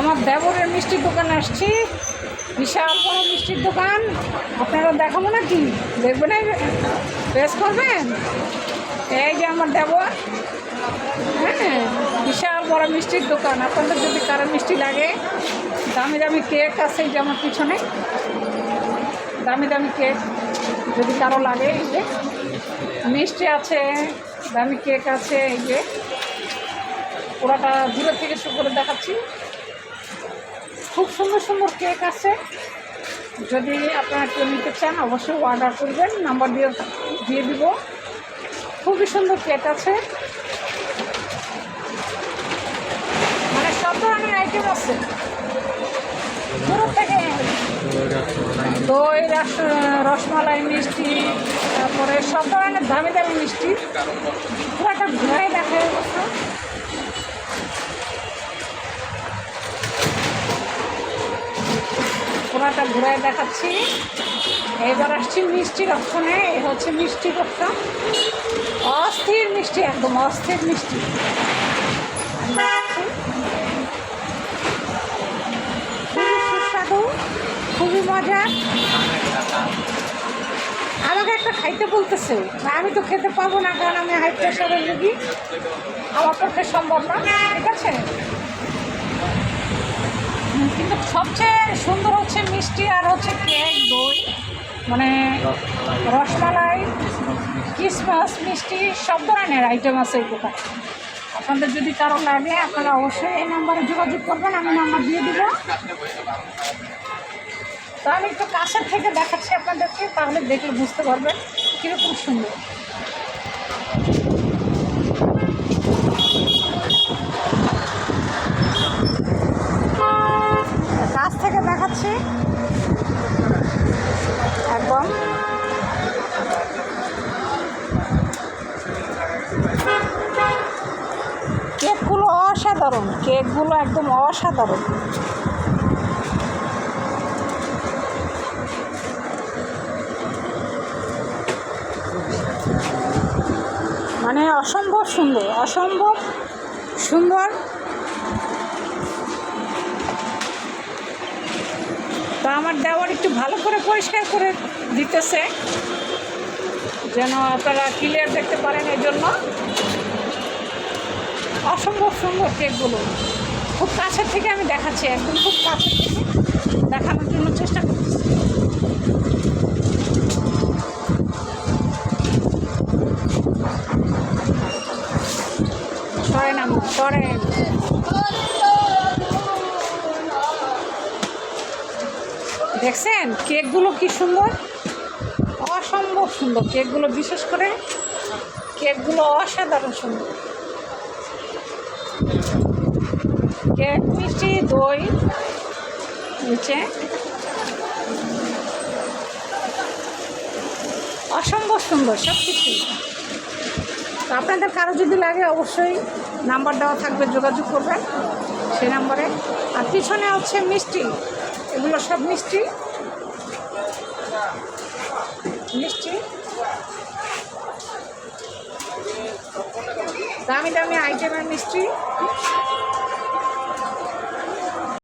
আমার দেবরের মিষ্টির দোকানে আসছি। বিশাল বড় মিষ্টির দোকান। আপনারা দেখাবো না নাকি? দেখবেন বেশ করবেন? এই যে আমার দেবর। হ্যাঁ বিশাল বড় মিষ্টির দোকান। আপনাদের যদি কারও মিষ্টি লাগে, দামি দামি কেক আছে যে আমার পিছনে। দামি দামি কেক যদি কারও লাগে, এই যে মিষ্টি আছে, দামি কেক আছে, এই যে। পুরাটা দূরে থেকে শুরু করে দেখাচ্ছি। খুব সুন্দর সুন্দর কেক আছে। যদি আপনারা কেউ নিতে চান, অবশ্যই অর্ডার করবেন নাম্বার দিয়ে দিয়ে দিব। খুবই সুন্দর কেক আছে। মানে সব ধরনের আইটেম আছে। দই, রস, রসমালাই, মিষ্টি, তারপরে সব ধরনের দামি দামি মিষ্টি। পুরাটা ঘুরে দেখা পুরাটা ঘুরে দেখাচ্ছি। এবার আসছি মিষ্টির অপশনে, এ হচ্ছে মিষ্টির অপশন। অস্থির মিষ্টি, একদম অস্থির মিষ্টি। খুবই সুস্বাদু, খুবই মজা। আমাকে একটা খাইতে বলতেছে, আমি তো খেতে পাবো না, কারণ আমি হাই প্রেশারের রুগী। আমার পক্ষে সম্ভব না, ঠিক আছে? সবচেয়ে সুন্দর হচ্ছে মিষ্টি আর হচ্ছে কেক দই মানে রসমালাই ক্রিসমাস মিষ্টি, সব ধরনের আইটেম আছে এই দোকানে। আপনাদের যদি কারও লাগে, আপনারা অবশ্যই এই নাম্বারে যোগাযোগ করবেন, আমি নাম্বার দিয়ে দিব। তো আমি একটু কাছের থেকে দেখাচ্ছি আপনাদেরকে, তাহলে দেখলে বুঝতে পারবেন কীরকম সুন্দর। অসাধারণ। কেকগুলো একদম অসাধারণ। মানে অসম্ভব সুন্দর অসম্ভব সুন্দর। তা আমার দেওয়ার একটু ভালো করে পরিষ্কার করে দিতেছে, যেন আপনারা ক্লিয়ার দেখতে পারেন এই জন্য অসম্ভব সুন্দর কেকগুলো। খুব কাছের থেকে আমি দেখাচ্ছি, একদম খুব কাছের থেকে দেখানোর জন্য চেষ্টা করছি। সরেন আমার সরেন দেখছেন কেকগুলো কি সুন্দর? অসম্ভব সুন্দর কেকগুলো, বিশেষ করে কেকগুলো অসাধারণ সুন্দর। কেক মিষ্টি দই নিচে। অসম্ভব সুন্দর সব কিছু তো আপনাদের কারও যদি লাগে, অবশ্যই নাম্বার দেওয়া থাকবে, যোগাযোগ করবেন সেই নাম্বারে। আর পিছনে হচ্ছে মিষ্টি। এগুলো সব মিষ্টি। মিষ্টি। দামি দামি আইটেমের মিষ্টি।